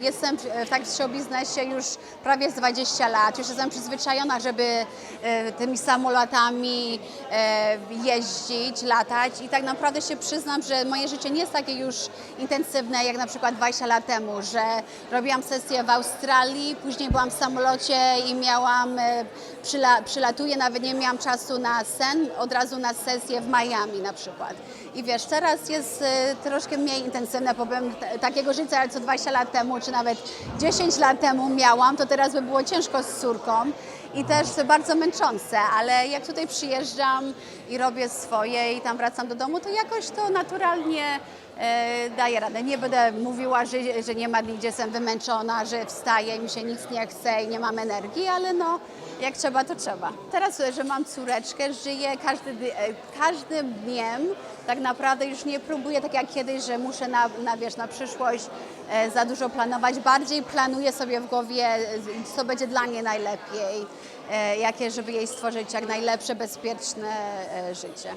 Jestem w- w tak biznesie już prawie z 20 lat. Już jestem przyzwyczajona, żeby e, tymi samolotami e, jeździć, latać i tak naprawdę się przyznam, że moje życie nie jest takie już intensywne jak na przykład 20 lat temu, że robiłam sesję w Australii, później byłam w samolocie i miałam, e, przyla, przylatuję, nawet nie miałam czasu na sen, od razu na sesję w Miami na przykład. I wiesz, teraz jest e, troszkę mniej intensywne, bo t- takiego życia, co 20 lat temu, czy nawet 10 lat temu miałam, to teraz by było ciężko z córką i też bardzo męczące, ale jak tutaj przyjeżdżam i robię swoje i tam wracam do domu, to jakoś to naturalnie e, daję radę. Nie będę mówiła, że, że nie ma dni, gdzie jestem wymęczona, że wstaję i mi się nic nie chce i nie mam energii, ale no jak trzeba, to trzeba. Teraz, że mam córeczkę, żyję każdy, dy- e, każdym dniem, tak naprawdę już nie próbuję tak jak kiedyś, że muszę na, na, wiesz, na przyszłość e, za dużo planować. Bardziej planuję sobie w głowie, e, co będzie dla mnie najlepiej, jakie, żeby jej stworzyć jak najlepsze, bezpieczne e, życie.